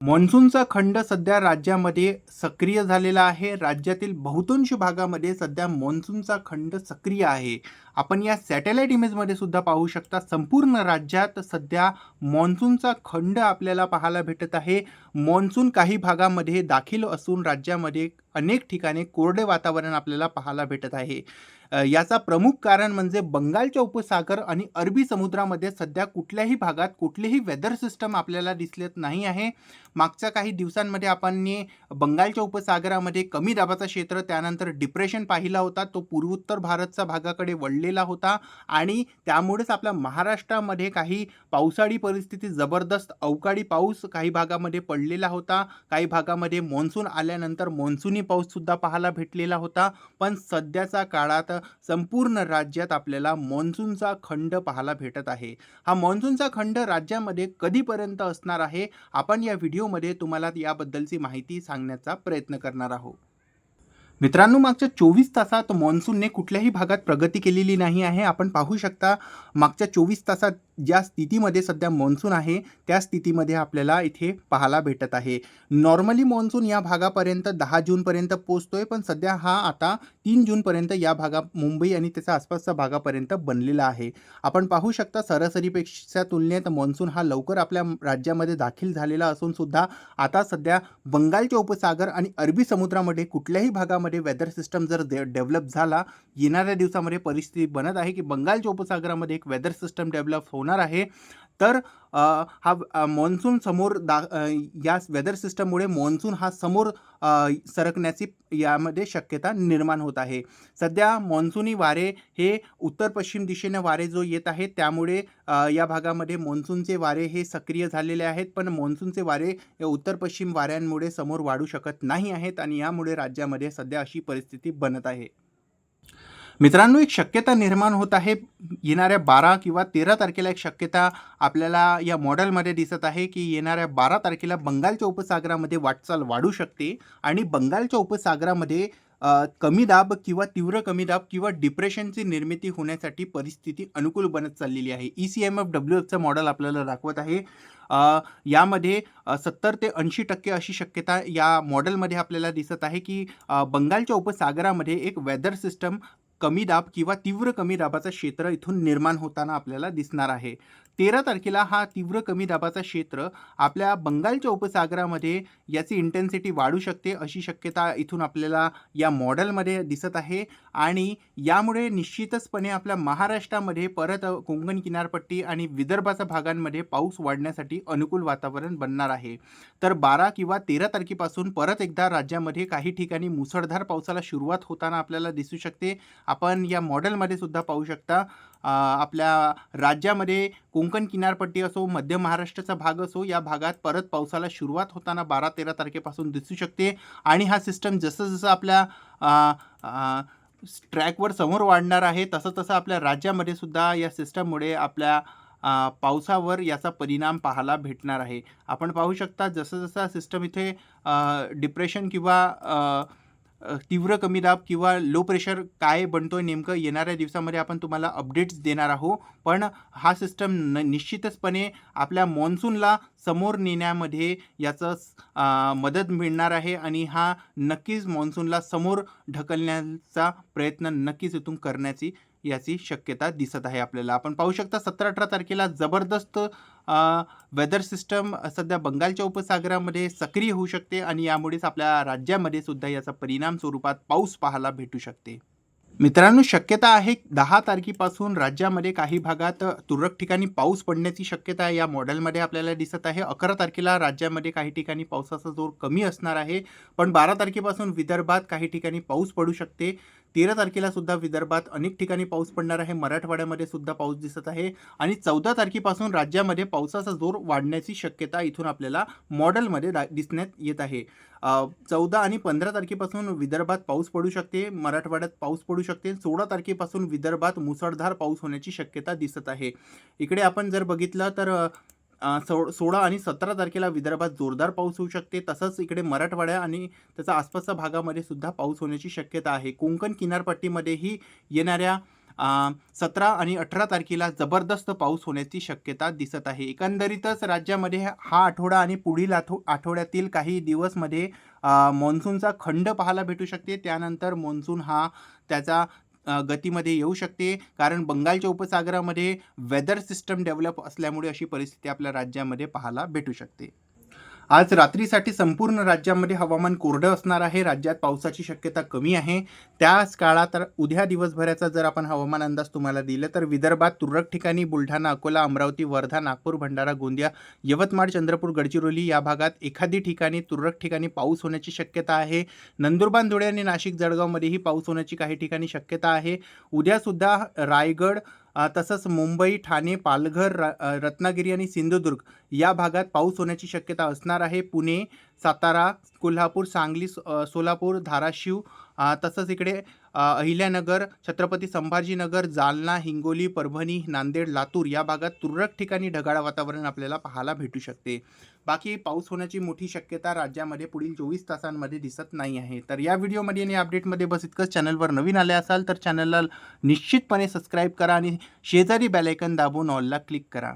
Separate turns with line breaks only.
मान्सूनचा खंड सध्या राज्यामध्ये सक्रिय झालेला आहे. राज्यातील बहुतांश भागामध्ये सध्या मान्सूनचा खंड सक्रिय आहे. आपण या सॅटेलाईट इमेजमध्ये सुद्धा पाहू शकता संपूर्ण राज्यात सध्या मान्सूनचा खंड आपल्याला पाहायला भेटत आहे. मान्सून काही भागामध्ये दाखल असून राज्यामध्ये अनेक ठिकाणी कोरडे वातावरण आपल्याला पाहायला भेटत आहे. याचा प्रमुख कारण म्हणजे बंगालच्या उपसागर आणि अरबी समुद्रामध्ये सध्या कुठल्याही भागात कुठलीही वेदर सिस्टम आपल्याला दिसलेत नाही आहे. मागच्या काही दिवसांमध्ये आपण बंगालच्या उपसागरामध्ये कमी दाबाचा क्षेत्र त्यानंतर डिप्रेशन पाहिला होता. तो पूर्वोत्तर भारतच्या भागाकडे वळलेला होता आणि त्यामुळेच आपल्या महाराष्ट्रामध्ये काही पावसाळी परिस्थिती जबरदस्त अवकाळी पाऊस काही भागामध्ये पडलेला होता. काही भागामध्ये मान्सून आल्यानंतर मान्सूनी पाऊससुद्धा पाहायला भेटलेला होता. पण सध्याचा काळात संपूर्ण राज्यात आपल्याला मान्सूनचा खंड पाहायला भेटत आहे. हा मान्सूनचा खंड राज्यामध्ये कधीपर्यंत असणार आहे? आपण या व्हिडिओमध्ये तुम्हाला याबद्दलची माहिती सांगण्याचा प्रयत्न करणार आहोत. मित्रांनो मागच्या चोवीस तासात मान्सूनने कुठल्याही भागात प्रगती केलेली नाही आहे. आपण पाहू शकता मागच्या चोवीस तासात ज्या स्थितीमध्ये सध्या मान्सून आहे त्या स्थितीमध्ये आपल्याला इथे पाहायला भेटत आहे. नॉर्मली मान्सून या भागापर्यंत दहा जूनपर्यंत पोचतोय पण सध्या हा आता तीन जूनपर्यंत या भागा मुंबई आणि त्याच्या आसपासच्या भागापर्यंत बनलेला आहे. आपण पाहू शकता सरासरीपेक्षा तुलनेत मान्सून हा लवकर आपल्या राज्यामध्ये दाखल झालेला असून सुद्धा आता सध्या बंगालच्या उपसागर आणि अरबी समुद्रामध्ये कुठल्याही भागामध्ये वेदर सिस्टम जर डे डेव्हलप झाला येणाऱ्या दिवसामध्ये परिस्थिती बनत आहे की बंगालच्या उपसागरामध्ये एक वेदर सिस्टम डेव्हलप होणार आहे. तर हा मान्सून समोर दा या वेदर सिस्टममुळे मान्सून हा समोर सरकण्याची यामध्ये शक्यता निर्माण होत आहे. सध्या मान्सूनी वारे हे उत्तर पश्चिम दिशेने वारे जो येत आहे त्यामुळे या भागामध्ये मान्सूनचे वारे हे सक्रिय झालेले आहेत पण मान्सूनचे वारे उत्तर पश्चिम वाऱ्यांमुळे समोर वाढू शकत नाही आहेत आणि यामुळे राज्यामध्ये सध्या अशी परिस्थिती बनत आहे. मित्रांनो एक शक्यता निर्माण होत आहे. येणाऱ्या बारा किंवा तेरा तारखेला एक शक्यता आपल्याला या मॉडेलमध्ये दिसत आहे की येणाऱ्या बारा तारखेला बंगालच्या उपसागरामध्ये वाटचाल वाढू शकते आणि बंगालच्या उपसागरामध्ये कमी दाब किंवा तीव्र कमी दाब किंवा डिप्रेशनची निर्मिती होण्यासाठी परिस्थिती अनुकूल बनत चाललेली आहे. E C M F W एफचं मॉडेल आपल्याला दाखवत आहे. यामध्ये सत्तर ते ऐंशी टक्के अशी शक्यता या मॉडेलमध्ये आपल्याला दिसत आहे की बंगालच्या उपसागरामध्ये एक वेदर सिस्टम कमी दाब किंवा तीव्र कमी दाबाचं क्षेत्र इथून निर्माण होताना आपल्याला दिसणार आहे. तेरा तारखेला हा तीव्र कमी दाबाचा क्षेत्र आपल्या बंगालच्या उपसागरामध्ये याची इंटेन्सिटी वाढू शकते अशी शक्यता इथून आपल्याला या मॉडेलमध्ये दिसत आहे. आणि यामुळे निश्चितचपणे आपल्या महाराष्ट्रामध्ये परत कोंकण किनारपट्टी आणि विदर्भाच्या भागांमध्ये पाऊस वाढण्यासाठी अनुकूल वातावरण बनणार आहे. तर बारा किंवा तेरा तारखेपासून परत एकदा राज्यामध्ये काही ठिकाणी मुसळधार पावसाला सुरुवात होताना आपल्याला दिसू शकते. आपण या मॉडेलमध्ये सुद्धा पाहू शकता. आपल्या राज्यामध्ये कोकण किनारपट्टी असो मध्य महाराष्ट्राचा भाग असो या भागात परत पावसाला सुरुवात होताना बारा तेरा तारखेपासून दिसू शकते. आणि हा सिस्टम जसं जसं आपल्या ट्रॅकवर समोर वाढणार आहे तसं तसं आपल्या राज्यामध्ये सुद्धा या सिस्टममुळे आपल्या पावसावर याचा परिणाम पाहायला भेटणार आहे. आपण पाहू शकता जसं जसं सिस्टम इथे डिप्रेशन किंवा तीव्र कमी दाब किंवा लो प्रेशर काय बनतोय नेमकं येणाऱ्या दिवसामध्ये आपण तुम्हाला अपडेट्स देणार आहोत. पण हा सिस्टम न निश्चितचपणे आपल्या मॉन्सूनला समोर नेण्यामध्ये याचं मदत मिळणार आहे आणि हा नक्कीच मॉन्सूनला समोर ढकलण्याचा प्रयत्न नक्कीच इथून करण्याची याची शक्यता दिसत आहे आपल्याला. आपण पाहू शकता सतरा अठरा तारखेला जबरदस्त वेदर सिस्टम सध्या बंगालच्या उपसागरामध्ये सक्रिय होऊ शकते आणि यामुळेच आपल्या राज्यामध्ये सुद्धा याचा परिणाम स्वरूपात पाऊस पाहायला भेटू शकते. मित्रांनो शक्यता आहे दहा तारखेपासून राज्यामध्ये काही भागात तुरळक ठिकाणी पाऊस पडण्याची शक्यता या मॉडेलमध्ये आपल्याला दिसत आहे. अकरा तारखेला राज्यामध्ये काही ठिकाणी पावसाचा जोर कमी असणार आहे पण बारा तारखेपासून विदर्भात काही ठिकाणी पाऊस पडू शकते. तेरा तारखेला सुद्धा विदर्भात अनेक ठिकाणी पाऊस पडणार आहे. मराठवाड्यामध्ये सुद्धा पाऊस दिसत आहे आणि चौदा तारखेपासून राज्यामध्ये पावसाचा जोर वाढण्याची शक्यता इथून आपल्याला मॉडेलमध्ये दा दिसण्यात येत आहे. चौदा आणि पंधरा तारखेपासून विदर्भात पाऊस पडू शकते मराठवाड्यात पाऊस पडू शकते सोळा तारखेपासून विदर्भात मुसळधार पाऊस होण्याची शक्यता दिसत आहे. इकडे आपण जर बघितलं तर सो सोळा आणि सतरा तारखेला विदर्भात जोरदार पाऊस होऊ शकते. तसंच इकडे मराठवाड्या आणि त्याचा आसपासच्या भागामध्ये सुद्धा पाऊस होण्याची शक्यता आहे. कोंकण किनारपट्टीमध्येही येणाऱ्या सतरा आणि अठरा तारखेला जबरदस्त पाऊस होण्याची शक्यता दिसत आहे. एकंदरीतच राज्यामध्ये हा आठवडा आणि पुढील आठव आठवड्यातील काही दिवसमध्ये मॉन्सूनचा खंड पाहायला भेटू शकते. त्यानंतर मॉन्सून हा त्याचा गतीमध्ये येऊ शकते. कारण बंगालच्या उपसागरामध्ये वेदर सिस्टम डेव्हलप असल्यामुळे अशी परिस्थिती आपल्या राज्यामध्ये पाहायला भेटू शकते. आज रात्रीसाठी संपूर्ण राज्यामध्ये हवामान कोरडं असणार आहे. राज्यात पावसाची शक्यता कमी आहे. त्याच काळात उद्या दिवसभराचा जर आपण हवामान अंदाज तुम्हाला दिला तर विदर्भात तुरळक ठिकाणी बुलढाणा अकोला अमरावती वर्धा नागपूर भंडारा गोंदिया यवतमाळ चंद्रपूर गडचिरोली या भागात एखादी ठिकाणी तुरळक ठिकाणी पाऊस होण्याची शक्यता आहे. नंदुरबार धुळे आणि नाशिक जळगावमध्येही पाऊस होण्याची काही ठिकाणी शक्यता आहे. उद्यासुद्धा रायगड तसंच मुंबई ठाणे पालघर र रत्नागिरी आणि सिंधुदुर्ग या भागात पाऊस होण्याची शक्यता असणार आहे. पुणे सातारा कोल्हापूर सांगली सोलापूर धाराशिव तसंच इकडे अहिल्यानगर छत्रपती संभाजीनगर जालना हिंगोली परभणी नांदेड लातूर या भागात तुरळक ठिकाणी ढगाळ वातावरण आपल्याला पाहायला भेटू शकते. बाकी पाऊस होण्याची मोठी शक्यता राज्यामध्ये पुढील चोवीस तासांमध्ये दिसत नाही आहे. तर या व्हिडिओमध्ये आणि अपडेटमध्ये बस इतकंच. चॅनलवर नवीन आले असाल तर चॅनलला निश्चितपणे सबस्क्राईब करा आणि शेजारी बेलायकन दाबून ऑलला क्लिक करा.